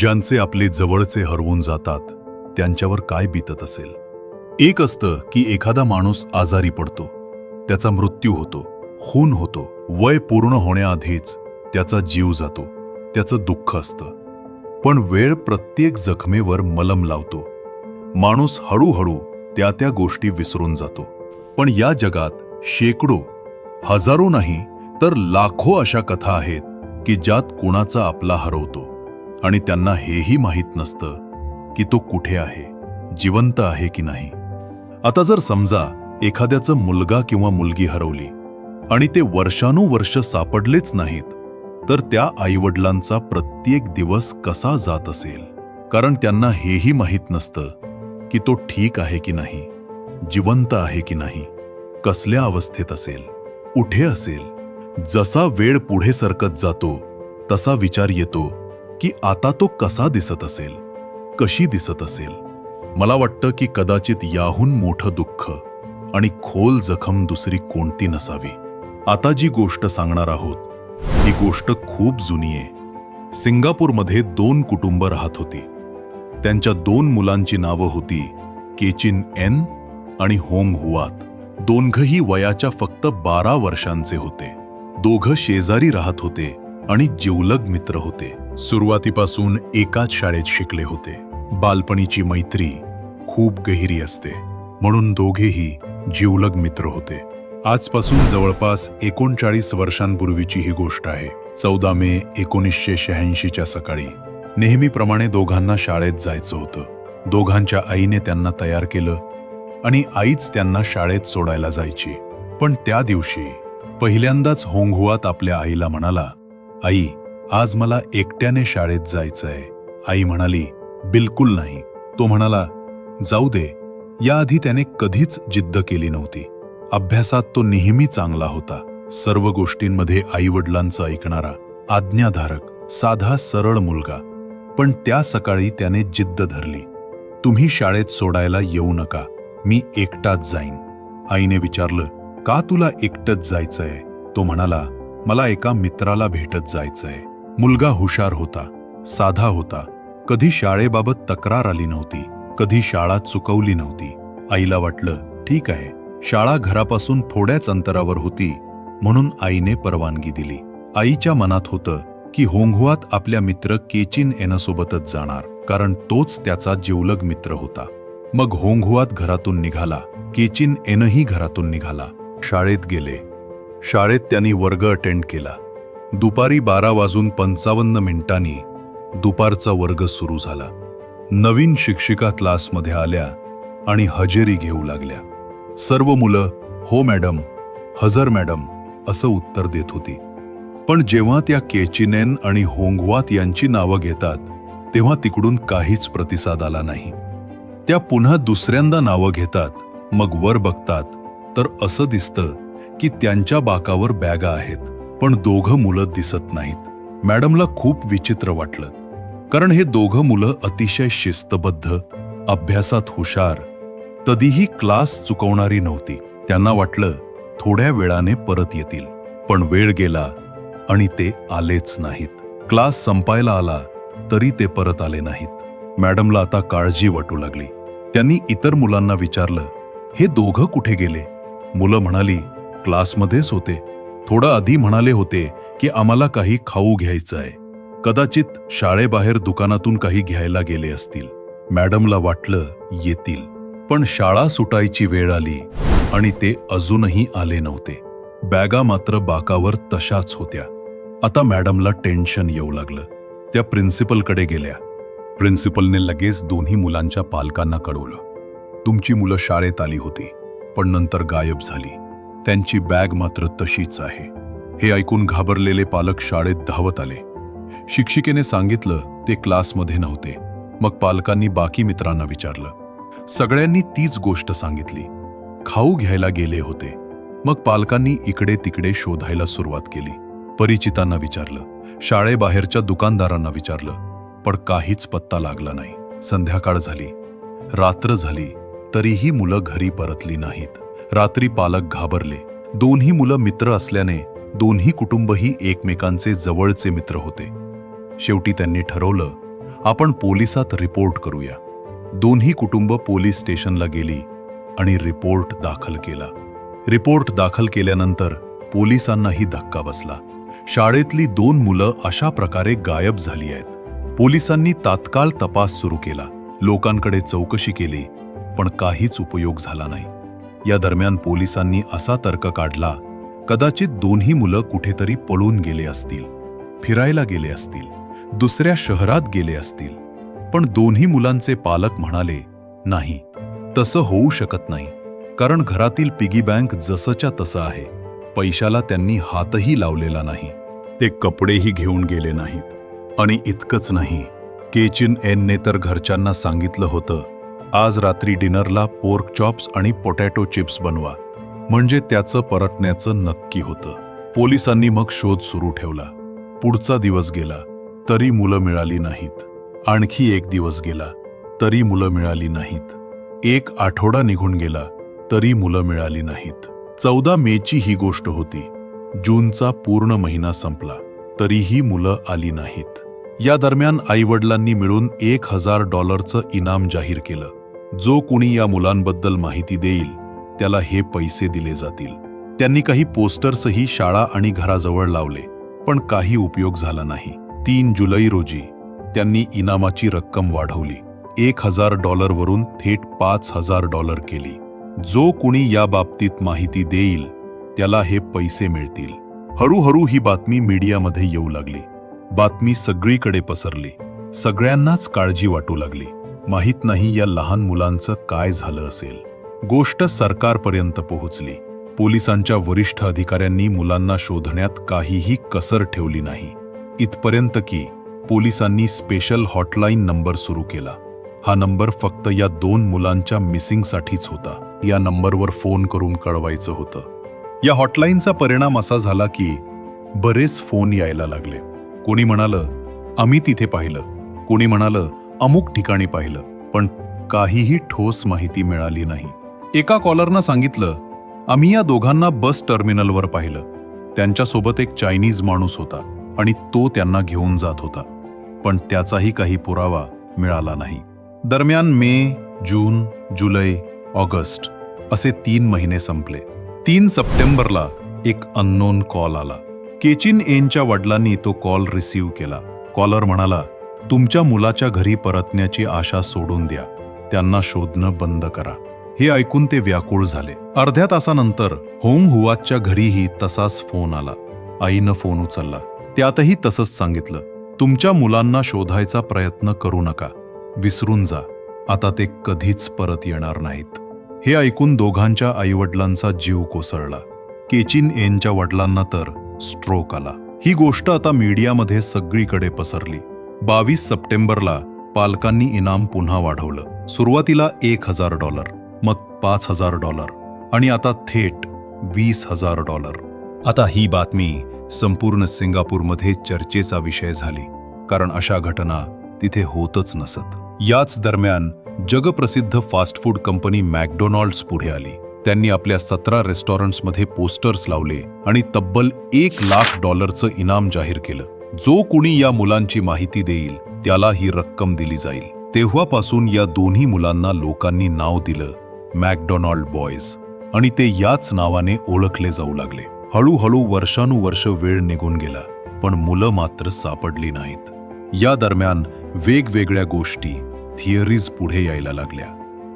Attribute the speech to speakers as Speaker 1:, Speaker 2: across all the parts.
Speaker 1: ज्यांचे आपले जवळचे हरवून जातात त्यांच्यावर काय बीतत असेल? एक असतं की एखादा माणूस आजारी पडतो त्याचा मृत्यू होतो खून होतो वय पूर्ण होण्याआधीच त्याचा जीव जातो त्याचं दुःख असतं. पण वेळ प्रत्येक जखमेवर मलम लावतो. माणूस हळूहळू त्या त्या गोष्टी विसरून जातो. पण या जगात शेकडो हजारो नाही तर लाखो अशा कथा आहेत की ज्यात कुणाचा आपला हरवतो. आणि त्यांना हेही माहीत नसतं की तो कुठे आहे जिवंत आहे की नाही. आता जर समजा एखाद्याचं मुलगा किंवा मुलगी हरवली आणि ते वर्षानुवर्ष सापडलेच नाहीत तर त्या आईवडिलांचा प्रत्येक दिवस कसा जात असेल? कारण त्यांना हेही माहीत नसतं की तो ठीक आहे की नाही जिवंत आहे की नाही कसल्या अवस्थेत असेल कुठे असेल जसा वेळ पुढे सरकत जातो तसा विचार येतो की आता तो कसा दिसत असेल? कशी दिसत असेल? मला वाटतं की कदाचित याहून मोठं दुःख आणि खोल जखम दुसरी कोणती नसावी. आता जी गोष्ट सांगणार आहोत ही गोष्ट खूप जुनी आहे. सिंगापूरमध्ये दोन कुटुंब राहत होती. त्यांच्या दोन मुलांची नावं होती केचिन एन आणि होंग हुआत. दोघंही वयाच्या फक्त बारा वर्षांचे होते. दोघं शेजारी राहत होते आणि जिवलग मित्र होते. सुरुवातीपासून एकाच शाळेत शिकले होते. बालपणीची मैत्री खूप गहिरी असते. म्हणून दोघेही जीवलग मित्र होते. आजपासून जवळपास एकोणचाळीस वर्षांपूर्वीची ही गोष्ट आहे. चौदा मे एकोणीसशे शहाऐंशीच्या सकाळी नेहमीप्रमाणे दोघांना शाळेत जायचं होतं. दोघांच्या आईने त्यांना तयार केलं आणि आईच त्यांना शाळेत सोडायला जायची. पण त्या दिवशी पहिल्यांदाच होंगहुआत आपल्या आईला म्हणाला आई आज मला एकट्याने शाळेत जायचंय. आई म्हणाली बिलकुल नाही. तो म्हणाला जाऊ दे. याआधी त्याने कधीच जिद्द केली नव्हती. अभ्यासात तो नेहमी चांगला होता. सर्व गोष्टींमध्ये आईवडिलांचं ऐकणारा आज्ञाधारक साधा सरळ मुलगा. पण त्या सकाळी त्याने जिद्द धरली. तुम्ही शाळेत सोडायला येऊ नका. मी एकटाच जाईन. आईने विचारलं का तुला एकटंच जायचंय? तो म्हणाला मला एका मित्राला भेटत जायचंय. मुलगा हुशार होता साधा होता. कधी शाळेबाबत तक्रार आली नव्हती कधी शाळा चुकवली नव्हती. आईला वाटलं ठीक आहे शाळा घरापासून थोड्याच अंतरावर होती म्हणून आईने परवानगी दिली. आईच्या मनात होतं की होंगुआत आपल्या मित्र केचिन एनसोबतच जाणार कारण तोच त्याचा जिवलग मित्र होता. मग होंगुआत घरातून निघाला केचिन एनही घरातून निघाला. शाळेत गेले. शाळेत त्यांनी वर्ग अटेंड केला. दुपारी बारा वाजून पंचावन्न मिनिटांनी दुपारचा वर्ग सुरू झाला. नवीन शिक्षिका क्लासमध्ये आल्या आणि हजेरी घेऊ लागल्या. सर्व मुलं हो मॅडम हजर मॅडम असं उत्तर देत होती. पण जेव्हा त्या केचिनेन आणि होंगवात यांची नावं घेतात तेव्हा तिकडून काहीच प्रतिसाद आला नाही. त्या पुन्हा दुसऱ्यांदा नावं घेतात मग वर बघतात तर असं दिसतं की त्यांच्या बाकावर बॅगा आहेत. पण दोघं मुलं दिसत नाहीत. मॅडमला खूप विचित्र वाटलं. कारण हे दोघं मुलं अतिशय शिस्तबद्ध अभ्यासात हुशार कधीही क्लास चुकवणारी नव्हती. त्यांना वाटलं थोड्या वेळाने परत येतील. पण वेळ गेला आणि ते आलेच नाहीत. क्लास संपायला आला तरी ते परत आले नाहीत. मॅडमला आता काळजी वाटू लागली. त्यांनी इतर मुलांना विचारलं हे दोघं कुठे गेले? मुलं म्हणाली क्लासमध्येच होते. थोडं आधी म्हणाले होते की आम्हाला काही खाऊ घ्यायचं आहे कदाचित शाळेबाहेर दुकानातून काही घ्यायला गेले असतील. मॅडमला वाटलं येतील. पण शाळा सुटायची वेळ आली आणि ते अजूनही आले नव्हते. बॅगा मात्र बाकावर तशाच होत्या. आता मॅडमला टेन्शन येऊ लागलं. त्या प्रिन्सिपलकडे गेल्या. प्रिन्सिपलने लगेच दोन्ही मुलांच्या पालकांना कळवलं. तुमची मुलं शाळेत आली होती पण नंतर गायब झाली. त्यांची बॅग मात्र तशीच आहे. हे ऐकून घाबरलेले पालक शाळेत धावत आले. शिक्षिकेने सांगितलं ते क्लासमध्ये नव्हते. मग पालकांनी बाकी मित्रांना विचारलं. सगळ्यांनी तीच गोष्ट सांगितली. खाऊ घ्यायला गेले होते. मग पालकांनी इकडे तिकडे शोधायला सुरुवात केली. परिचितांना विचारलं. शाळेबाहेरच्या दुकानदारांना विचारलं. पण काहीच पत्ता लागला नाही. संध्याकाळ झाली. रात्र झाली. तरीही मुलं घरी परतली नाहीत. रात्री पालक घाबरले. दोन्ही मुलं मित्र असल्याने दोन्ही कुटुंबही एकमेकांचे जवळचे मित्र होते. शेवटी त्यांनी ठरवलं आपण पोलिसात रिपोर्ट करूया. दोन्ही कुटुंब पोलीस स्टेशनला गेली आणि रिपोर्ट दाखल केला. रिपोर्ट दाखल केल्यानंतर पोलिसांनाही धक्का बसला. शाळेतली दोन मुलं अशा प्रकारे गायब झाली आहेत. पोलिसांनी तात्काळ तपास सुरू केला. लोकांकडे चौकशी केली पण काहीच उपयोग झाला नाही. या दरम्यान पोलिसांनी असा तर्क काढला कदाचित दोन्ही मुलं कुठेतरी पळून गेले असतील फिरायला गेले असतील दुसऱ्या शहरात गेले असतील. पण दोन्ही मुलांचे पालक म्हणाले नाही तसं होऊ शकत नाही. कारण घरातील पिगी बँक जसंच्या तसं आहे. पैशाला त्यांनी हातही लावलेला नाही. ते कपडेही घेऊन गेले नाहीत. आणि इतकंच नाही. केचिन एनने तर घरच्यांना सांगितलं होतं आज रात्री डिनरला पोर्क चॉप्स आणि पोटॅटो चिप्स बनवा. म्हणजे त्याचं परतण्याचं नक्की होतं. पोलिसांनी मग शोध सुरू ठेवला. पुढचा दिवस गेला. तरी मुलं मिळाली नाहीत. आणखी एक दिवस गेला. तरी मुलं मिळाली नाहीत. एक आठवडा निघून गेला. तरी मुलं मिळाली नाहीत. चौदा मेची ही गोष्ट होती. जूनचा पूर्ण महिना संपला. तरीही मुलं आली नाहीत. या दरम्यान आईवडिलांनी मिळून एक हजार डॉलरचं इनाम जाहीर केलं. जो कुणी या मुलांबद्दल माहिती देईल त्याला हे पैसे दिले जातील. त्यांनी काही पोस्टर्सही शाळा आणि घराजवळ लावले पण काही उपयोग झाला नाही. तीन जुलै रोजी त्यांनी इनामाची रक्कम वाढवली. एक हजार डॉलरवरून थेट पाच हजार डॉलर केली. जो कुणी या बाबतीत माहिती देईल त्याला हे पैसे मिळतील. हळूहळू ही बातमी मीडियामध्ये येऊ लागली. बातमी सगळीकडे पसरली. सगळ्यांनाच काळजी वाटू लागली. माहीत नाही या लहान मुलांचं काय झालं असेल. गोष्ट सरकारपर्यंत पोहोचली. पोलिसांच्या वरिष्ठ अधिकाऱ्यांनी मुलांना शोधण्यात काहीही कसर ठेवली नाही. इथपर्यंत की पोलिसांनी स्पेशल हॉटलाईन नंबर सुरू केला. हा नंबर फक्त या दोन मुलांच्या मिसिंगसाठीच होता. या नंबरवर फोन करून कळवायचं होतं. या हॉटलाईनचा परिणाम असा झाला की बरेच फोन यायला लागले. कोणी म्हणालं आम्ही तिथे पाहिलं. कोणी म्हणालं अमुक ठिकाणी पाहिलं पण काहीही ठोस माहिती मिळाली नाही. एका कॉलरनं सांगितलं आम्ही या दोघांना बस टर्मिनलवर पाहिलं. त्यांच्यासोबत एक चायनीज माणूस होता आणि तो त्यांना घेऊन जात होता. पण त्याचाही काही पुरावा मिळाला नाही. दरम्यान मे जून जुलै ऑगस्ट असे तीन महिने संपले. तीन सप्टेंबरला एक अननोन कॉल आला. केचिन एनच्या वडिलांनी तो कॉल रिसीव्ह केला. कॉलर म्हणाला तुमच्या मुलाच्या घरी परतण्याची आशा सोडून द्या. त्यांना शोधणं बंद करा. हे ऐकून ते व्याकुळ झाले. अर्ध्या तासानंतर होम हुवाच्या घरीही तसाच फोन आला. आईनं फोन उचलला. त्यातही तसंच सांगितलं. तुमच्या मुलांना शोधायचा प्रयत्न करू नका. विसरून जा. आता ते कधीच परत येणार नाहीत. हे ऐकून दोघांच्या आईवडिलांचा जीव कोसळला. केचिन एनच्या वडिलांना तर स्ट्रोक आला. ही गोष्ट आता मीडियामध्ये सगळीकडे पसरली. बावीस सप्टेंबरला पालकांनी इनाम पुन्हा वाढवलं. सुरुवातीला एक हजार डॉलर मग पाच हजार डॉलर आणि आता थेट वीस हजार डॉलर. आता ही बातमी संपूर्ण सिंगापूरमध्ये चर्चेचा विषय झाली कारण अशा घटना तिथे होतच नसत. याच दरम्यान जगप्रसिद्ध फास्ट फूड कंपनी मॅकडोनाल्ड्स पुढे आली. त्यांनी आपल्या सतरा रेस्टॉरंट्समध्ये पोस्टर्स लावले आणि तब्बल एक लाख डॉलरचं इनाम जाहीर केलं. जो कुणी या मुलांची माहिती देईल त्याला ही रक्कम दिली जाईल. तेव्हापासून या दोन्ही मुलांना लोकांनी नाव दिलं मॅकडोनाल्ड बॉयज. आणि ते याच नावाने ओळखले जाऊ लागले. हळूहळू वर्षानुवर्ष वेळ निघून गेला पण मुलं मात्र सापडली नाहीत. या दरम्यान वेगवेगळ्या गोष्टी थिअरीज पुढे यायला लागल्या.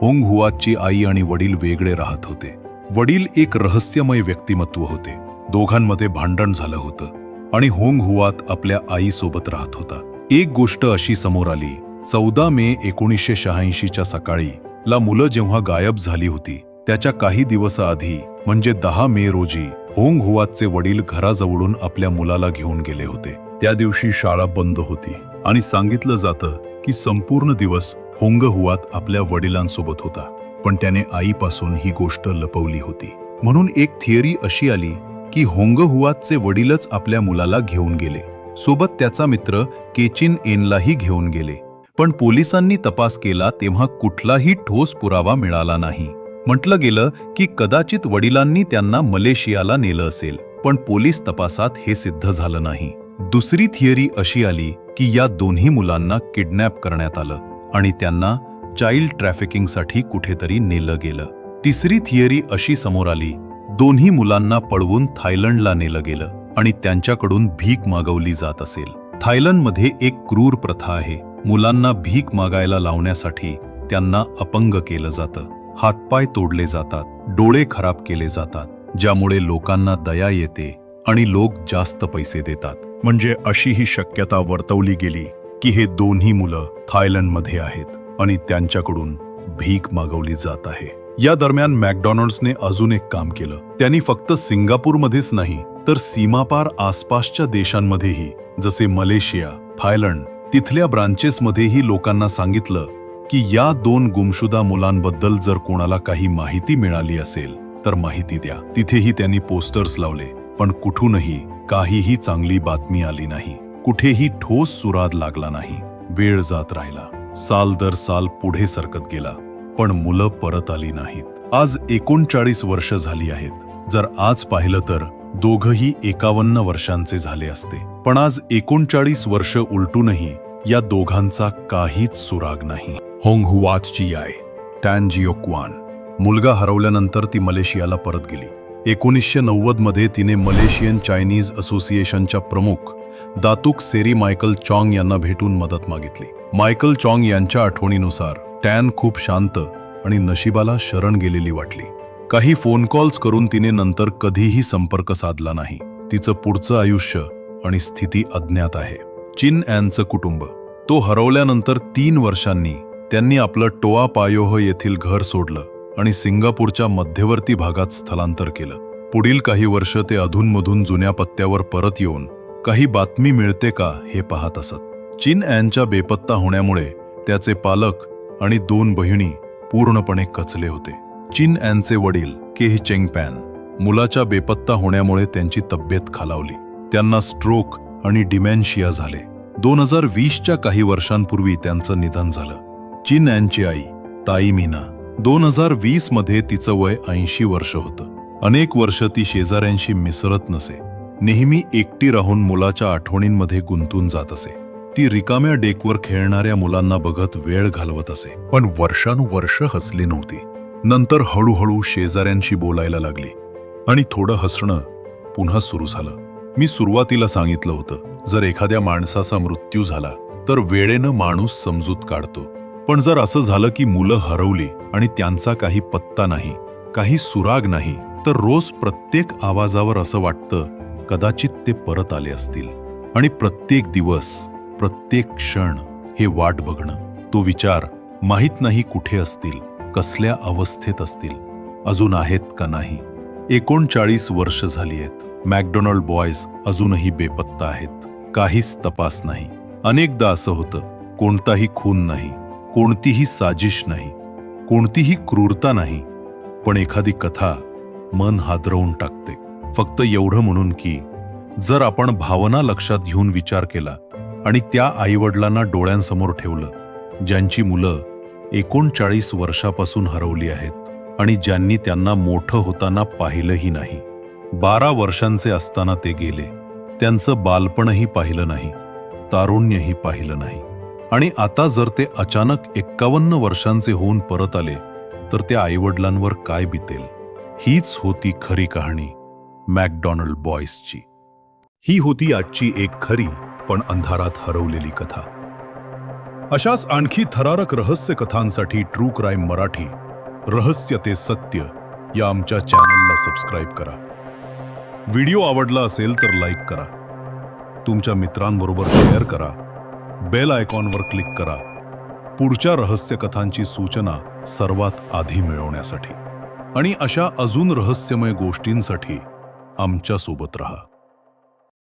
Speaker 1: होंग हुआची आई आणि वडील वेगळे राहत होते. वडील एक रहस्यमय व्यक्तिमत्व होते. दोघांमध्ये भांडण झालं होतं. आणि होंग हुआत आपल्या आईसोबत राहत होता. एक गोष्ट अशी समोर आली. चौदा मे एकोणीसशे शहाऐंशीच्या सकाळी ला मुलं जेव्हा गायब झाली होती त्याच्या काही दिवस आधी म्हणजे दहा मे रोजी होंग हुआतचे वडील घराजवळून आपल्या मुलाला घेऊन गेले होते. त्या दिवशी शाळा बंद होती आणि सांगितलं जातं की संपूर्ण दिवस होंग हुआत आपल्या वडिलांसोबत होता. पण त्याने आईपासून ही गोष्ट लपवली होती. म्हणून एक थिअरी अशी आली की होंगहुआतचे वडीलच आपल्या मुलाला घेऊन गेले. सोबत त्याचा मित्र केचिन एनलाही घेऊन गेले. पण पोलिसांनी तपास केला तेव्हा कुठलाही ठोस पुरावा मिळाला नाही. म्हटलं गेलं की कदाचित वडिलांनी त्यांना मलेशियाला नेलं असेल पण पोलीस तपासात हे सिद्ध झालं नाही. दुसरी थिअरी अशी आली की या दोन्ही मुलांना किडनॅप करण्यात आलं आणि त्यांना चाइल्ड ट्रॅफिकिंगसाठी कुठेतरी नेलं गेलं. तिसरी थिअरी अशी समोर आली दोन्ही मुलांना पळवून थायलंडला नेलं गेलं आणि त्यांच्याकडून भीक मागवली जात असेल. थायलंडमध्ये एक क्रूर प्रथा आहे. मुलांना भीक मागायला लावण्यासाठी त्यांना अपंग केलं जातं. हातपाय तोडले जातात. डोळे खराब केले जातात ज्यामुळे लोकांना दया येते आणि लोक जास्त पैसे देतात. म्हणजे अशी ही शक्यता वर्तवली गेली की हे दोन्ही मुलं थायलंडमध्ये आहेत आणि त्यांच्याकडून भीक मागवली जात आहे. या दरम्यान मॅकडॉनल्ड्सने अजून एक काम केलं. त्यांनी फक्त सिंगापूरमध्येच नाही तर सीमापार आसपासच्या देशांमध्येही जसे मलेशिया थायलंड तिथल्या ब्रांचेसमध्येही लोकांना सांगितलं की या दोन गुमशुदा मुलांबद्दल जर कोणाला काही माहिती मिळाली असेल तर माहिती द्या. तिथेही त्यांनी पोस्टर्स लावले पण कुठूनही काहीही चांगली बातमी आली नाही. कुठेही ठोस सुराद लागला नाही. वेळ जात राहिला. साल दर साल पुढे सरकत गेला. पण मुलं परत आली नाहीत. आज एकोणचाळीस वर्ष झाली आहेत. जर आज पाहिलं तर दोघही एकावन्न वर्षांचे झाले असते. पण आज एकोणचाळीस वर्ष उलटूनही या दोघांचा काहीच सुराग नाही. होंग हुवाचची आय टॅन जिओ क्वान. मुलगा हरवल्यानंतर ती मलेशियाला परत गेली. एकोणीसशे नव्वदमध्ये तिने मलेशियन चायनीज असोसिएशनच्या प्रमुख दातुक सेरी मायकल चॉंग यांना भेटून मदत मागितली. मायकल चॉंग यांच्या आठवणीनुसार टॅन खूप शांत आणि नशिबाला शरण गेलेली वाटली. काही फोन कॉल्स करून तिने नंतर कधीही संपर्क साधला नाही. तिचं पुढचं आयुष्य आणि स्थिती अज्ञात आहे. चिन अॅनचं कुटुंब. तो हरवल्यानंतर तीन वर्षांनी त्यांनी आपलं टोआ पायोह येथील घर सोडलं आणि सिंगापूरच्या मध्यवर्ती भागात स्थलांतर केलं. पुढील काही वर्ष ते अधूनमधून जुन्या पत्त्यावर परत येऊन काही बातमी मिळते का हे पाहत असत. चिन अॅनच्या बेपत्ता होण्यामुळे त्याचे पालक आणि दोन बहिणी पूर्णपणे कचले होते. चिन अॅनचे वडील केह चेंगपॅन मुलाच्या बेपत्ता होण्यामुळे त्यांची तब्येत खालावली. त्यांना स्ट्रोक आणि डिमेन्शिया झाले. दोन हजार वीसच्या काही वर्षांपूर्वी त्यांचं निधन झालं. चिन यांची आई ताई मीना दोन हजार वीसमध्ये तिचं वय ऐंशी वर्ष होतं. अनेक वर्ष ती शेजाऱ्यांशी मिसळत नसे. नेहमी एकटी राहून मुलाच्या आठवणींमध्ये गुंतून जात असे. ती रिकाम्या डेकवर खेळणाऱ्या मुलांना बघत वेळ घालवत असे. पण वर्षानुवर्ष हसली नव्हती. नंतर हळूहळू शेजाऱ्यांशी बोलायला लागली. आणि थोडं हसणं पुन्हा सुरू झालं. मी सुरुवातीला सांगितलं होतं जर एखाद्या माणसाचा मृत्यू झाला तर वेळेनं माणूस समजूत काढतो. पण जर असं झालं की मुलं हरवली आणि त्यांचा काही पत्ता नाही काही सुराग नाही तर रोज प्रत्येक आवाजावर असं वाटतं कदाचित ते परत आले असतील. आणि प्रत्येक दिवस प्रत्येक क्षण हे वाट बघणं तो विचार माहीत नाही कुठे असतील कसल्या अवस्थेत असतील अजून आहेत का नाही. एकोणचाळीस वर्ष झाली आहेत. मॅकडोनाल्ड बॉयज अजूनही बेपत्ता आहेत. काहीच तपास नाही. अनेकदा असं होतं कोणताही खून नाही कोणतीही साजिश नाही कोणतीही क्रूरता नाही पण एखादी कथा मन हादरवून टाकते. फक्त एवढं म्हणून की जर आपण भावना लक्षात घेऊन विचार केला आणि त्या आईवडिलांना डोळ्यांसमोर ठेवलं ज्यांची मुलं एकोणचाळीस वर्षापासून हरवली आहेत आणि ज्यांनी त्यांना मोठं होताना पाहिलंही नाही. बारा वर्षांचे असताना ते गेले. त्यांचं बालपणही पाहिलं नाही तारुण्यही पाहिलं नाही. आणि आता जर ते अचानक एक्कावन्न वर्षांचे होऊन परत आले तर त्या आईवडिलांवर काय बितेल? हीच होती खरी कहाणी मॅकडॉनल्ड बॉयसची ही होती आजची एक खरी पण अंधारात हरवलेली कथा. अशाच आणखी थरारक रहस्य कथांसाठी ट्रू क्राईम मराठी रहस्य ते सत्य या आमच्या चॅनलला सबस्क्राईब करा. व्हिडिओ आवडला असेल तर लाईक करा. तुमच्या मित्रांबरोबर शेअर करा. बेल आयकॉनवर क्लिक करा. पुढच्या रहस्य कथांची सूचना सर्वात आधी मिळवण्यासाठी. आणि अशा अजून रहस्यमय गोष्टींसाठी आमच्यासोबत रहा.